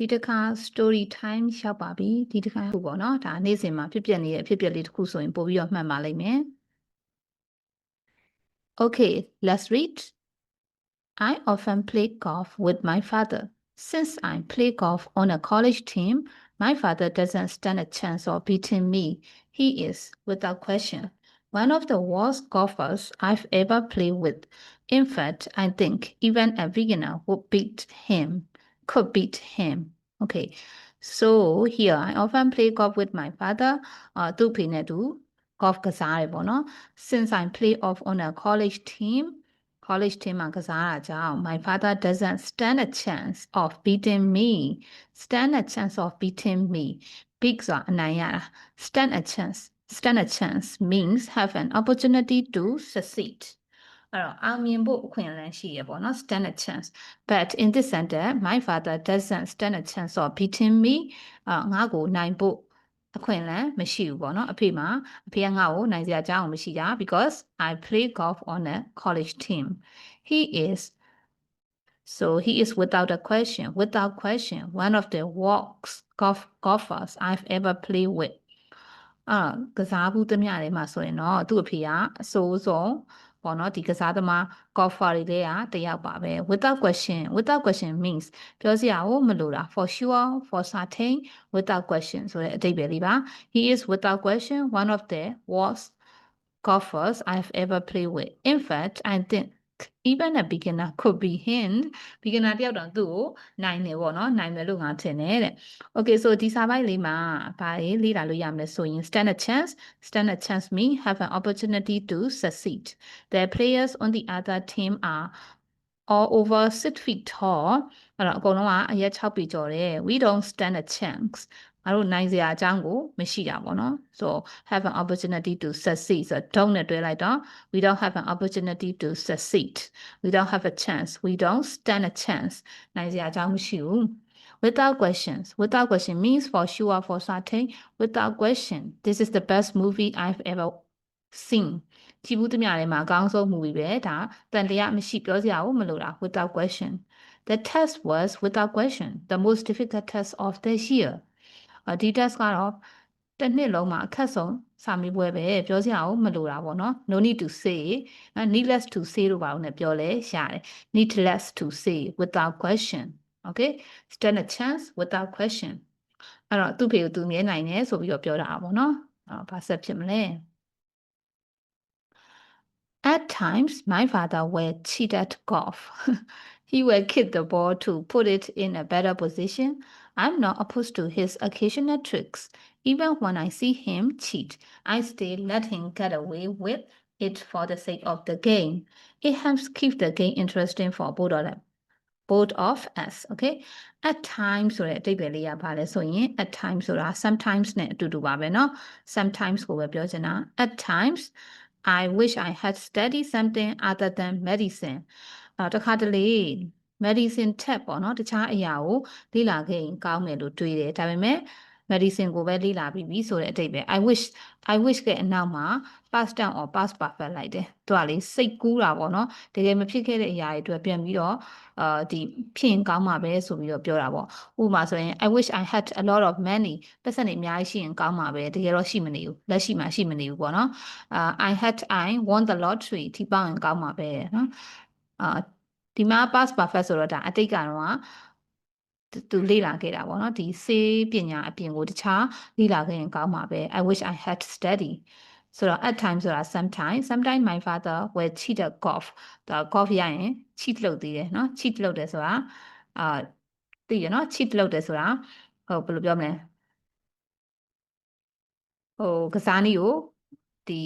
ဒီတစ်ခါ story time ရောက်ပါပြီဒီတစ်ခါခုပေါ့နော်ဒါနေ့စဉ်မှာဖြစ်ပျက်နေတဲ့အဖြစ်အပျက်လေးတစ်ခုဆိုရင်ပို့ပြီးတော့မှတ်ပါလိမ့်မယ် Okay let's read I often play golf with my father since I play golf on a college team my father doesn't stand a chance of beating me he is without question one of the worst golfers I've ever played with in fact I think even a beginner would beat him could beat him. Okay, so here I often play golf with my father. Uh, သူ့ဖေနဲ့တူ golf ကစားတယ်ပေါ့နော် Since I play off on a college team, college team မှာကစားတာကြောင့် my father doesn't stand a chance of beating me. Stand a chance of beating me. Big ဆိုတာအနိုင်ရတာ Stand a chance. Stand a chance means have an opportunity to succeed. အဲ့တော့အောင်မြင်ဖို့အခွင့်အလမ်းရှိရပေါ့နော် stand a chance but in this sentence my father doesn't stand a chance of beating me အာငါ့ကိုနိုင်ဖို့အခွင့်အလမ်းမရှိဘူးပေါ့နော်အဖေမှာအဖေကငါ့ကိုနိုင်စရာအကြောင်းမရှိတာ because I play golf on a college team he is so he is without a question without question one of the worst golf golfers I've ever played with အာကစားဘူးသမျှတွေမှာဆိုရင်တော့သူ့အဖေကအစိုးဆုံး ပေါ့နော်ဒီကစားသမား golfer တွေလည်းကတယောက်ပါပဲ without question without question means ပြောစရာကိုမလိုတာ for sure for certain without question ဆိုတဲ့အဓိပ္ပာယ်လေးပါ he is without question one of the worst golfers I've ever played with in fact I think even a beginner could be him beginner တယောက်တောင်သူ့ကိုနိုင်တယ်ပေါ့နော်နိုင်မယ်လို့ငါထင်တယ်တဲ့ Okay so ဒီစာပိုက်လေးမှာဘာလေးလေ့လာလို့ရမလဲဆိုရင် stand a chance stand a chance mean have an opportunity to succeed the players on the other team are all over 6 feet tall အဲ့တော့အကုန်လုံးကအရက်6ပေကျော်တယ် we don't stand a chance ငါတို့နိုင်စရာအကြောင်းကိုမရှိတာပေါ့နော် so have an opportunity to succeed ဆိုတော့ don't နဲ့တွဲလိုက်တော့ we don't have an opportunity to succeed we don't have a chance we don't stand a chance နိုင်စရာအကြောင်းမရှိဘူး without questions without question means for sure for certain without question this is the best movie i've ever seen ကြည့်ဘူးသမျှထဲမှာအကောင်းဆုံး movie ပဲဒါတန်တရားမရှိပြောစရာကိုမလိုတာ without question the test was without question the most difficult test of this year အ ဒီ test ကတော့တစ်နှစ်လုံးမှာအခက်ဆုံးစာမေးပွဲပဲပြောစရာကိုမလိုတာပေါ့နော် no need to say needless to say လို့ပါဦးနဲ့ပြောလဲရတယ် needless to say without question okay stand a chance without question အဲ့တော့သူ့ဖေကိုသူမြဲနိုင်တယ်ဆိုပြီးတော့ပြောတာပေါ့နော်အဲ့ဘာဆက်ဖြစ်မလဲ At times, my father will cheat at golf. he will kick the ball to put it in a better position. I'm not opposed to his occasional tricks. Even when I see him cheat, I still let him get away with it for the sake of the game. It helps keep the game interesting for both of them. both of us okay at times ဆိုတဲ့အဓိပ္ပာယ်လေးရပါလဲဆိုရင် at times ဆိုတာ sometimes နဲ့အတူတူပါပဲเนาะ sometimes ကိုပဲပြောချင်တာ at times I wish I had studied something other than medicine အဲတခါတလေ medicine ထက်ပေါ့နော်တခြားအရာကိုလေ့လာခဲ့ရင်ကောင်းမယ်လို့တွေးတယ်ဒါပေမဲ့ medicine ကိုပဲလေ့လာပြီးပြီဆိုတဲ့အတိတ်ပဲ I wish I wish ရဲ့အနောက်မှာ past tense or past perfect လိုက်တယ်သူကလေစိတ်ကူးတာပေါ့နော်တကယ်မဖြစ်ခဲ့တဲ့အရာတွေအတွက်ပြန်ပြီးတော့အာဒီဖြစ်ရင်ကောင်းမှာပဲဆိုပြီးတော့ပြောတာပေါ့ဥပမာဆိုရင် I wish I had a lot of money ပတ်စံနေအများကြီးရှိရင်ကောင်းမှာပဲတကယ်တော့ရှိမနေဘူးလက်ရှိမှာရှိမနေဘူးပေါ့နော်အာ I had I won the lottery ထိပေါရင်ကောင်းမှာပဲနော်အာ ဒီမှာ past perfect ဆိုတော့ဒါအတိတ်ကတော့သူလေ့လာခဲ့တာပေါ့နော်ဒီစေးပညာအပြင်ကိုတခြားလေ့လာခဲ့ရင်ကောင်းမှာပဲ I wish I had study ဆိုတော့ at times ဆိုတာ sometimes sometimes my father will cheat at golf ဒါ golf ရရင် cheat လုပ်သေးတယ်เนาะ cheat လုပ်တယ်ဆိုတာအာသိရเนาะ cheat လုပ်တယ်ဆိုတာဟိုဘယ်လိုပြောမလဲဟိုကစားနည်းကိုဒီ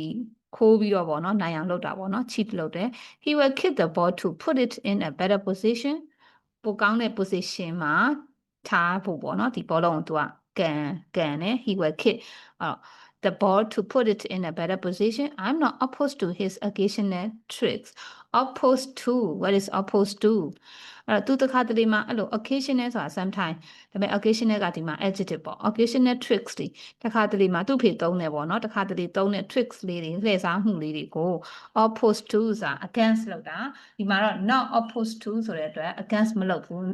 ခိုးပြီးတော့ပေါ့နော်နိုင်အောင်လုပ်တာပေါ့နော် cheat လုပ်တယ် he will kick the ball to put it in a better position ပိုကောင်းတဲ့ position မှာထားဖို့ပေါ့နော်ဒီဘောလုံးကိုသူကကန်ကန်တယ် he will kick အဲ့တော့ the ball to put it in a better position i'm not opposed to his occasional tricks opposed to what is opposed to အဲ့တော့သူတခါတလေမှာအဲ့လို occasional ဆိုတာ sometime ဒါပေမဲ့ occasional ကဒီမှာ adjective ပေါ့ occasional tricks တွေတခါတလေမှာသူ့ဖေသုံးတယ်ပေါ့နော်တခါတလေသုံးတဲ့ tricks လေးတွေလှည့်စားမှုလေးတွေကို opposed to ဆိုတာ against လောက်တာဒီမှာတော့ not opposed to ဆိုတဲ့အတွက် against မလုပ်ဘူးမ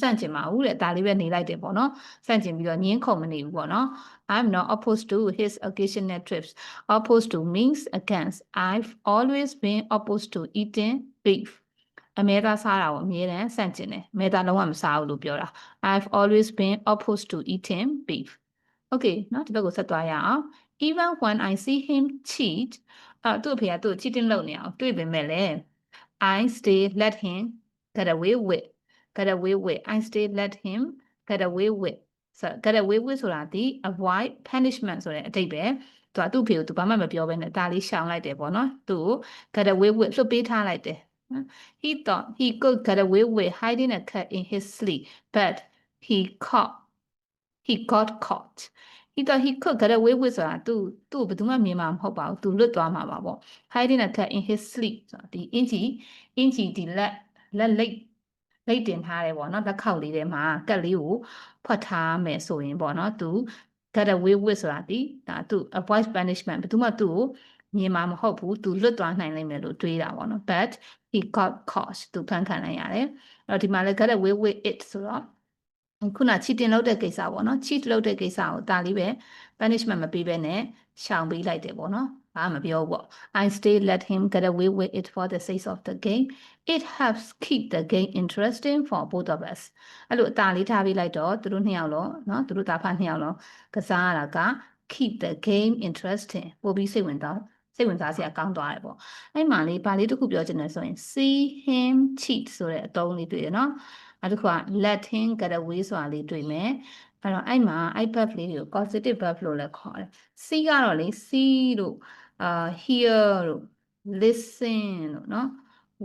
ဆန့်ကျင်ပါဘူးတဲ့ဒါလေးပဲနေလိုက်တယ်ပေါ့နော်ဆန့်ကျင်ပြီးတော့ညင်းခုန်မနေဘူးပေါ့နော် I'm not opposed to his occasional trips opposed to means against I've always been opposed to eating beef အမဲသားစားတာကိုအမြဲတမ်းဆန့်ကျင်တယ်အမဲသားလုံးဝမစားဘူးလို့ပြောတာ I've always been opposed to eating beef okay နော်ဒီဘက်ကိုဆက်သွားရအောင် even when I see him cheat အဲ့သူ့အဖေကသူ့ cheating လုပ်နေအောင်တွေ့ပေမဲ့လည်း I stay let him get away with get away with I stay let him get away with ဆို get away with ဆိုတာဒီ avoid punishment ဆိုတဲ့အတိတ်ပဲသူကသူ့ဖေကိုသူဘာမှမပြောဘဲနဲ့ဒါလေးရှောင်လိုက်တယ်ပေါ့နော်သူ့ကို get away with လွတ်ပေးထားလိုက်တယ် he thought he could get away with hiding a cat in his sleep but he caught he got caught he thought he could get away with ဆိုတာသူသူ့ဘယ်သူမှမြင်မှာမဟုတ်ပါဘူးသူလွတ်သွားမှာပါပေါ့ hiding a cat in his sleep ဆိုတာဒီအင်ဂျီအင်ဂျီဒီလက်လက်လိတ် လိတ်တင်ထားတယ်ပေါ့နော်လက်ခောက်လေးထဲမှာကက်လေးကိုဖွက်ထားမယ်ဆိုရင်ပေါ့နော်သူ get away with ဆိုတာဒီဒါသူ avoid punishment ဘယ်သူမှသူ့ကိုမြင်မှာမဟုတ်ဘူးသူလွတ်သွားနိုင်လိမ့်မယ်လို့တွေးတာပေါ့နော် but he got caught သူဖန်ခံနိုင်ရတယ်အဲ့တော့ဒီမှာလည်း get away with it ဆိုတော့ခုန cheating လုပ်တဲ့ကိစ္စပေါ့နော် cheat လုပ်တဲ့ကိစ္စကိုဒါလေးပဲ punishment မပေးဘဲနဲ့ရှောင်ပေးလိုက်တယ်ပေါ့နော် ဘာမှမပြောဘူးပေါ့ I stay let him get away with it for the sake of the game it helps keep the game interesting for both of us အဲ့လိုအตาလေးထားပေးလိုက်တော့သူတို့နှစ်ယောက်လုံးเนาะသူတို့တာဖာနှစ်ယောက်လုံးကစားရတာက keep the game interesting ပို့ပြီးစိတ်ဝင်စားစိတ်ဝင်စားစရာကောင်းသွားတယ်ပေါ့အဲ့မှာလေးဘာလေးတစ်ခုပြောချင်တယ်ဆိုရင် see him cheat ဆိုတဲ့အသုံးလေးတွေ့ရနော်နောက်တစ်ခုက let him get away ဆိုတာလေးတွေ့မယ်အဲ့တော့အဲ့မှာအဲ့ verb လေးတွေကို positive verb လို့လည်းခေါ်တယ် see ကတော့လေ see တို့ အာ hear တို့ listen တို့เนาะ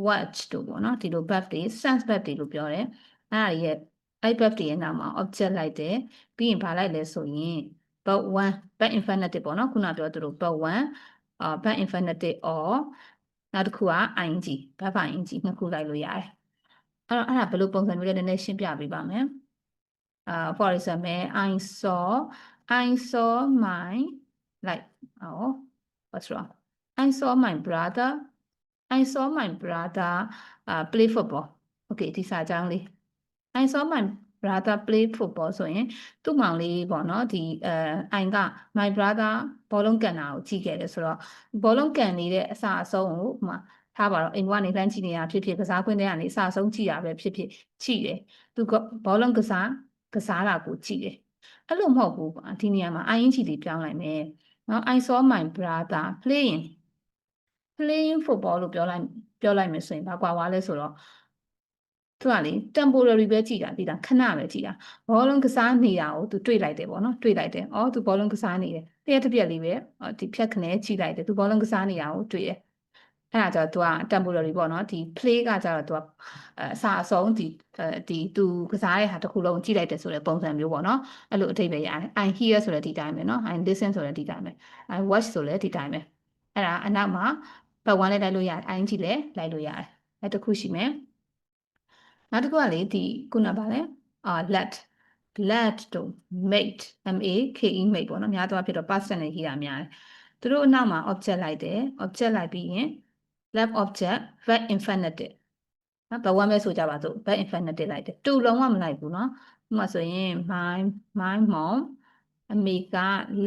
watch တို့ပေါ့နော်ဒီလို verb တွေ sense verb တွေလို့ပြောတယ်အဲ့ဒါရဲ့အဲ့ verb တွေရဲ့နောက်မှာ object လိုက်တယ်ပြီးရင်ဘာလိုက်လဲဆိုရင် verb 1 verb infinitive ပေါ့နော်ခုနပြောသလို verb 1အာ verb infinitive or နောက်တစ်ခုက ing verb ing နှစ်ခုလိုက်လို့ရတယ်အဲ့တော့အဲ့ဒါဘယ်လိုပုံစံမျိုးလဲနည်းနည်းရှင်းပြပေးပါမယ်အာ for example I saw I saw my like oh what's wrong I saw my brother I saw my brother uh, play football okay ဒီစာကြောင်းလေး I saw my brother play football ဆိုရင်သူ့မောင်လေးပေါ့နော်ဒီအဲအိုင်က my brother ဘောလုံးကန်တာကိုကြည့်ခဲ့တယ်ဆိုတော့ဘောလုံးကန်နေတဲ့အစအဆုံးကိုဟိုမှာထားပါတော့အိမ်ကနေလှမ်းကြည့်နေတာဖြစ်ဖြစ်ကစားခွင့်တွေကနေအစအဆုံးကြည့်တာပဲဖြစ်ဖြစ်ကြည့်တယ်သူကဘောလုံးကစားကစားတာကိုကြည့်တယ်အဲ့လိုမဟုတ်ဘူးကွာဒီနေရာမှာ ing လေးပြောင်းလိုက်မယ် နော် I saw my brother playing playing football လို့ပြောလိုက်ပြောလိုက်မယ်ဆိုရင်ဘာကွာွားလဲဆိုတော့သူကလေ temporary ပဲကြည်တာဒီတာခဏပဲကြည်တာဘောလုံးကစားနေတာကိုသူတွေ့လိုက်တယ်ပေါ့နော်တွေ့လိုက်တယ်အော်သူဘောလုံးကစားနေတယ်တရက်တစ်ပြက်လေးပဲဒီဖြတ်ခနဲကြည်လိုက်တယ်သူဘောလုံးကစားနေတာကိုတွေ့တယ် အဲ့ဒါကြောင့်သူက temporary ပေါ့နော်ဒီ play ကကြတော့သူကအစာအဆုံးဒီဒီသူကစားတဲ့ဟာတစ်ခုလုံးကြည့်လိုက်တယ်ဆိုတဲ့ပုံစံမျိုးပေါ့နော်အဲ့လိုအထိပ္ပယ်ရတယ် I hear ဆိုတဲ့ဒီတိုင်းပဲနော် I listen ဆိုတဲ့ဒီတိုင်းပဲ I watch ဆိုလည်းဒီတိုင်းပဲအဲ့ဒါအနောက်မှာဘတ်1လည်းလိုက်လို့ရတယ် ing လည်းလိုက်လို့ရတယ်အဲ့တစ်ခုရှိမယ်နောက်တစ်ခုကလေဒီခုနပါလဲအာ let let တို့ mate m a k e mate ပေါ့နော်များသောအားဖြင့်တော့ past tense နဲ့ရေးတာများတယ်သူတို့အနောက်မှာ object လိုက်တယ် object လိုက်ပြီးရင် left object verb infinitive နော်ဘဝမဲ့ဆိုကြပါစို့ verb infinitive လိုက်တယ်တူလုံးဝမလိုက်ဘူးနော်ဥပမာဆိုရင် my my mom အမေက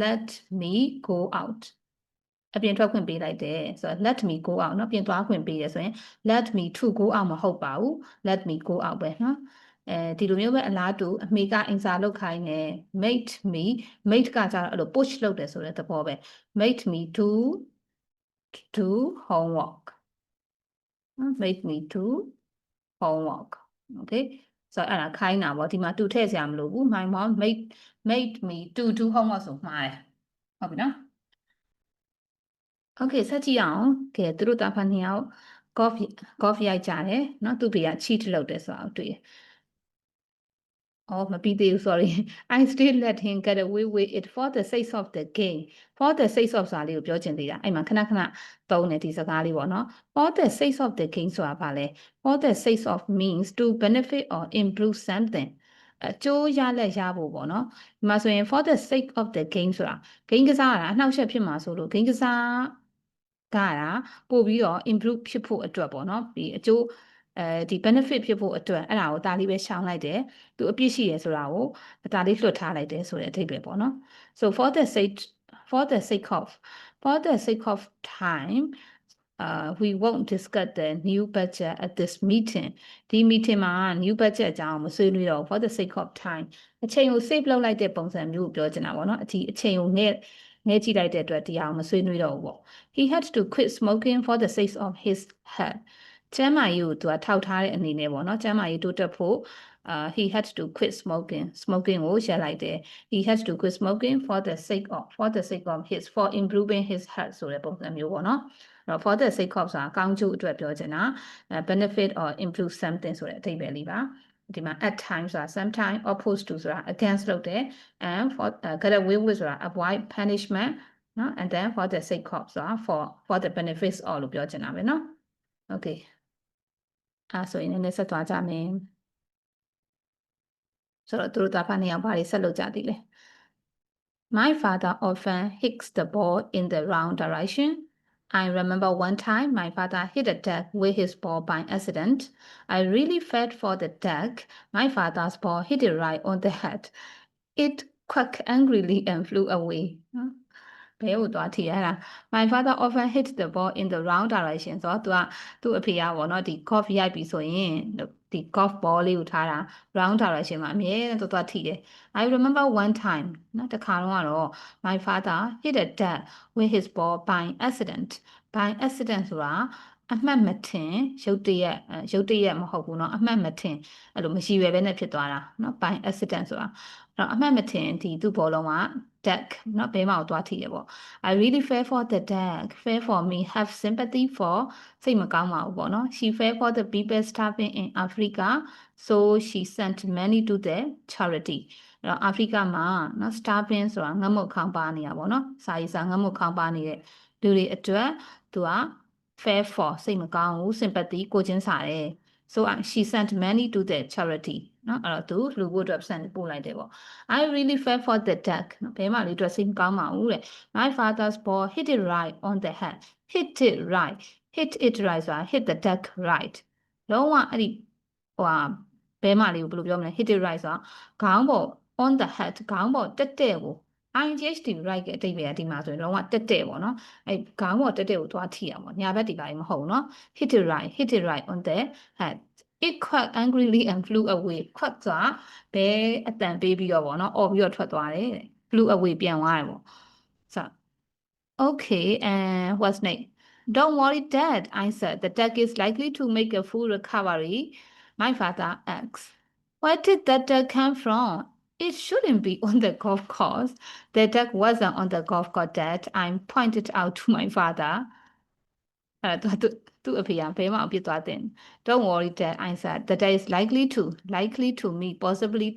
let me go out အပြင်ထွက်ခွင့်ပေးလိုက်တယ်ဆိုတော့ let me go out เนาะပြင်သွားခွင့်ပေးတယ်ဆိုရင် let me to go out မဟုတ်ပါဘူး let me go out ပဲเนาะအဲဒီလိုမျိုးပဲအလားတူအမေကအင်စာလုပ်ခိုင်းတယ် made me made ကကြတော့အဲ့လို push လုပ်တယ်ဆိုတဲ့သဘောပဲ made me to do homework made me to homework okay ဆိုတော့အဲ့ဒါခိုင်းတာပေါ့ဒီမှာတူထည့်စရာမလိုဘူး my mom made made me to do homework ဆိုမှားတယ်ဟုတ်ပြီနော် Okay ဆက်ကြည့်အောင်ကဲသူတို့တာဖန်နှစ်ယောက် coffee coffee ရိုက်ကြတယ်เนาะသူ့ဖေက cheat လုပ်တယ်ဆိုတာကိုတွေ့တယ် အော်မပြီးသေးဘူး sorry I still let him get away with it for the sake of the game for the sake of ဆိုတာလေးကိုပြောချင်သေးတာအဲ့မှာခဏခဏသုံးတယ်ဒီစကားလေးပေါ့နော် for the sake of the game ဆိုတာဘာလဲ for the sake of means to benefit or improve something အကျိုးရလက်ရဖို့ပေါ့နော်ဒီမှာဆိုရင် for the sake of the game ဆိုတာ game ကစားရတာအနှောက်အယှက်ဖြစ်မှာဆိုလို့ game ကစားကတာပို့ပြီးတော့ improve ဖြစ်ဖို့အတွက်ပေါ့နော်ဒီအကျိုး အဲဒီ benefit ဖြစ်ဖို့အတွက်အဲ့ဒါကိုဒါလေးပဲရှောင်လိုက်တယ်သူအပြစ်ရှိရဆိုတာကိုဒါလေးလွှတ်ထားလိုက်တယ်ဆိုတဲ့အဓိပ္ပာယ်ပေါ့နော် so for the sake for the sake of for the sake of time uh we won't discuss the new budget at this meeting ဒီ meeting မှာ new budget အကြောင်းမဆွေးနွေးတော့ဘူး for the sake of time အချိန်ကို save လုပ်လိုက်တဲ့ပုံစံမျိုးကိုပြောချင်တာပေါ့နော်အဒီအချိန်ကိုငဲ့ငဲ့ကြည့်လိုက်တဲ့အတွက်တရားကိုမဆွေးနွေးတော့ဘူးပေါ့ he had to quit smoking for the sake of his health ကျမ်းမာရေးကိုသူကထောက်ထားတဲ့အနေနဲ့ပေါ့နော်ကျမ်းမာရေးတိုးတက်ဖို့အာ he had to quit smoking smoking ကိုရပ်လိုက်တယ် he had to quit smoking for the sake of for the sake of his for improving his health ဆိုတဲ့ပုံစံမျိုးပေါ့နော်အဲ့တော့ for the sake of ဆိုတာကောင်းကျိုးအတွက်ပြောချင်တာ benefit or improve something ဆိုတဲ့အဓိပ္ပာယ်လေးပါဒီမှာ at times ဆိုတာ sometime opposed to ဆိုတာ against လုပ်တယ် and for uh, get away with ဆိုတာ avoid punishment နော် and then for the sake of ဆိုတာ for for the benefits all လို့ပြောချင်တာပဲနော် okay အဲဆိုရ င်လည်းဆက်သွားကြမယ်ဆိုတော့သူတို့တာဖာနေအောင်ဘာတွေဆက်လုပ်ကြသေးလဲ My father often hits the ball in the wrong direction. I remember one time my father hit a duck with his ball by accident. I really felt for the duck. My father's ball hit it right on the head. It quacked angrily and flew away. ဘဲကိုသွားထိရတာ My father often hit the ball in the wrong direction ဆိုတော့သူကသူ့အဖေကပေါ့နော်ဒီ golf ရိုက်ပြီဆိုရင်ဒီ golf ball လေးကိုထားတာ wrong direction မှာအမြဲတမ်းသွားသွားထိတယ် I remember one time နော်တခါတော့ကတော့ my father hit a duck with his ball by accident by accident ဆိုတာအမှတ်မထင်ရုတ်တရက်ရုတ်တရက်မဟုတ်ဘူးเนาะအမှတ်မထင်အဲ့လိုမရှိရွယ်ပဲနဲ့ဖြစ်သွားတာเนาะ by accident ဆိုတာအဲ့ တော့အမှတ်မထင်ဒီသူ့ဘောလုံးက duck เนาะဘဲမှာကိုသွားထိရပေါ့ I really fell for the duck fell for me have sympathy for စိတ်မကောင်းပါဘူးပေါ့เนาะ she fell for the people starving in Africa so she sent many to the charity အဲ့တော့အာဖရိကမှာเนาะ starving ဆိုတာငတ်မုတ်ခေါင်းပါနေတာပေါ့เนาะစာရေးစာငတ်မုတ်ခေါင်းပါနေတဲ့လူတွေအတွက်သူက fair for စိတ်မကောင်းဘူး sympathy ကိုချင်းစားတယ် so uh, she sent money to the charity နော်အဲ့တော့သူလှူဖို့အတွက် send ပို့လိုက်တယ်ပေါ့ I really fell for the duck နော်ဘယ်မှလေးအတွက်စိတ်ကောင်းပါဘူးတဲ့ My father's ball hit it right on the head hit it right hit it right ဆိုတာ hit the duck right လုံးဝအဲ့ဒီဟိုဟာဘဲမလေးကိုဘယ်လိုပြောမလဲ hit it right ဆိုတာခေါင်းပေါ် on the head ခေါင်းပေါ်တက်တဲ့ကို IGHT right ရဲ့အတိတ်ပဲဒီမှာဆိုရင်လုံးဝတက်တဲ့ပေါ့နော်အဲခေါင်းပေါ်တက်တဲ့ကိုသွားထိရမှာညာဘက်ဒီပါမဟုတ်ဘူးနော် hit it right hit it right on the head it quacked angrily and flew away quack ဆိုတာဘဲအတန်ပေးပြီးတော့ပေါ့နော်អော်ပြီးတော့ထွက်သွားတယ်တဲ့ flew away ပြန်သွားတယ်ပေါ့ဆို okay and what's next don't worry dad i said the duck is likely to make a full recovery my father asked where did that duck come from it shouldn't be on the golf course. The duck wasn't on the golf course, Dad. I pointed out to my father. အဲသူသူသူအဖေကဘယ်မှအပြစ်သွားတဲ့ Don't worry dad I said the dad is likely to likely to me possibly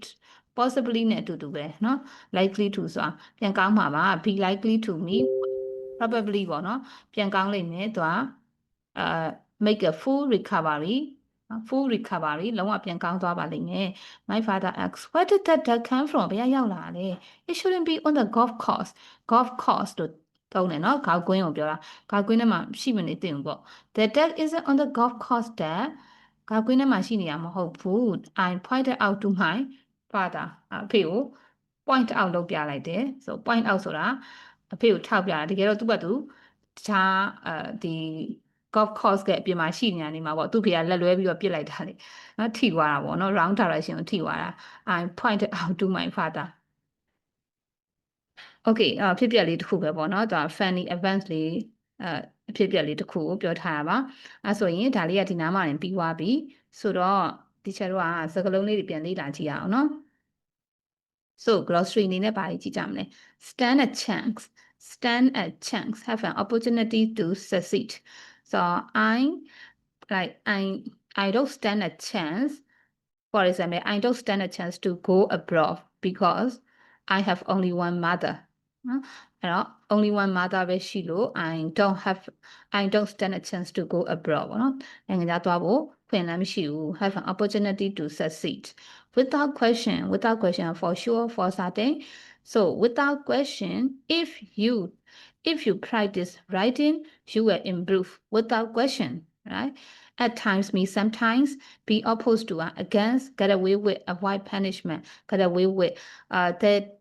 possibly နဲ့အတူတူပဲเนาะ likely to ဆိုတာပြန်ကောင်းမှာပါ be likely to me probably ပေါ့เนาะပြန်ကောင်းလိမ့်မယ်သူကအာ make a full recovery full recovery လုံးဝပြန်ကောင်းသွားပါလိမ့်မယ် my father asked where did that duck come from ဘယ်ရောက်လာလဲ it shouldn't be on the golf course golf course လို့တုံးတယ်နော်ခေါက်ကွင်းကိုပြောတာခေါက်ကွင်းထဲမှာရှိမနေတင်ဘူးပေါ့ the duck isn't on the golf course dad ခေါက်ကွင်းထဲမှာရှိနေရမဟုတ်ဘူး I pointed out to my father အဖေကို point out လုပ်ပြလိုက်တယ်ဆို point out ဆိုတာအဖေကိုထောက်ပြတာတကယ်တော့သူ့ဘက်သူတခြားအဲဒီ golf course ကအပြင်မှာရှိနေတာနေမှာပေါ့သူ့ဖေကလက်လွဲပြီးတော့ပြစ်လိုက်တာလေနော်ထိသွားတာပေါ့နော် round direction ကိုထိသွားတာ I pointed out to my father okay အဖြစ်ပြက်လေးတစ်ခုပဲပေါ့နော်ဒါ funny events လေးအအဖြစ်ပြက်လေးတစ်ခုကိုပြောထားတာပါအဲဆိုရင်ဒါလေးကဒီနားမှာရင်ပြီးသွားပြီဆိုတော့ teacher တို့ကစကားလုံးလေးတွေပြန်လေ့လာကြည့်ရအောင်နော် so glossary အနေနဲ့ပါကြည့်ကြမလဲ stand a chance stand a chance have an opportunity to succeed so i like i i don't stand a chance for example i don't stand a chance to go abroad because i have only one mother နော်အဲ့တော့ only one mother ပဲရှိလို့ I don't have I don't stand a chance to go abroad ပေါ့နော်နိုင်ငံခြားသွားဖို့ခွင့်လမ်းမရှိဘူး have an opportunity to succeed without question without question for sure for certain so without question if you if you practice writing you will improve without question right at times means sometimes be opposed to uh, against get away with avoid punishment get away with uh that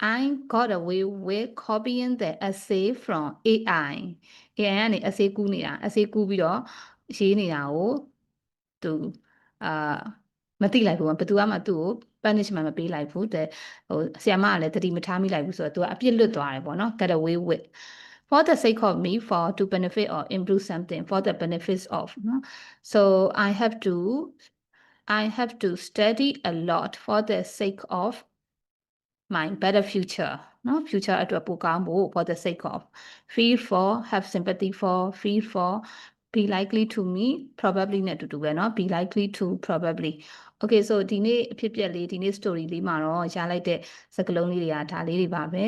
I got away with copying the essay from AI AI ကနေ essay ကူးနေတာ essay ကူးပြီးတော့ရေးနေတာကိုသူအာမသိလိုက်ဘူးဘယ်သူမှသူ့ကို punishment မပေးလိုက်ဘူးတဲ့ဟိုဆီယမကလည်းတတိမထားမိလိုက်ဘူးဆိုတော့သူကအပြစ်လွတ်သွားတယ်ပေါ့နော် get away with for the sake of me for to benefit or improve something for the benefits of နော် so i have to i have to study a lot for the sake of my better future နော် future အတွက်ပိုကောင်းဖို့ for the sake of feel for have sympathy for feel for be likely to me probably နဲ့အတူတူပဲเนาะ be likely to probably Okay so ဒီနေ့အဖြစ်အပျက်လေးဒီနေ့ story လေးမှာတော့ရလိုက်တဲ့စကားလုံးလေးတွေကဒါလေးတွေပါပဲ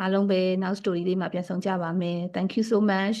အားလုံးပဲနောက် story လေးမှာပြန်ဆောင်ကြပါမယ် thank you so much